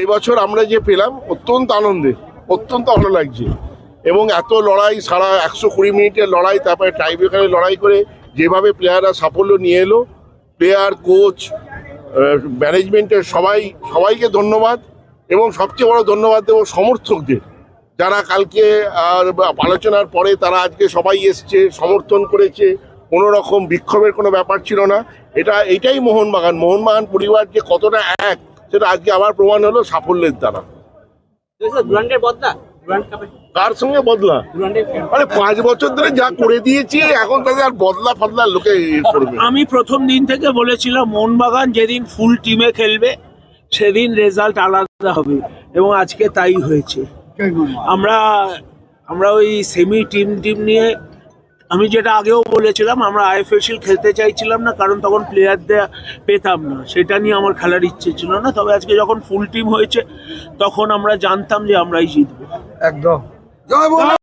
এই বছর আমরা যে পেলাম, অত্যন্ত আনন্দে, অত্যন্ত ভালো লাগছে। এবং এত লড়াই, সারা একশো কুড়ি মিনিটের লড়াই, তারপরে টাইব্রেকারে লড়াই করে যেভাবে প্লেয়াররা সাফল্য নিয়ে এলো প্লেয়ার কোচ ম্যানেজমেন্টের সবাই, সবাইকে ধন্যবাদ। এবং সবচেয়ে বড় ধন্যবাদ দেবো সমর্থকদের। যারা কালকে আর আলোচনার পরে তারা আজকে সবাই এসছে, সমর্থন করেছে, কোনো রকম বিক্ষোভের কোনো ব্যাপার ছিল না। এটা, এটাই মোহনবাগান। মোহনবাগান পরিবার যে কতটা এক সেটা আজকে আবার প্রমাণ হলো সাফল্যের দ্বারা। কার সঙ্গে বদলা? মানে পাঁচ বছর ধরে যা করে দিয়েছি এখন তাদের আর বদলা ফদলা লোকে ইয়ে করবে। আমি প্রথম দিন থেকে বলেছিলাম মোহনবাগান যেদিন ফুল টিমে খেলবে সেদিন রেজাল্ট আলাদা হবে। এবং আজকে তাই হয়েছে। আমরা আমরা ওই সেমি টিম টিম নিয়ে আমি যেটা আগেও বলেছিলাম আমরা আইএফএসএল খেলতে চাইছিলাম না কারণ তখন প্লেয়ার প্লেয়ারদের পেতাম না। সেটা নিয়ে আমার খেলার ইচ্ছে ছিল না। তবে আজকে যখন ফুল টিম হয়েছে তখন আমরা জানতাম যে আমরাই জিতবো। একদম।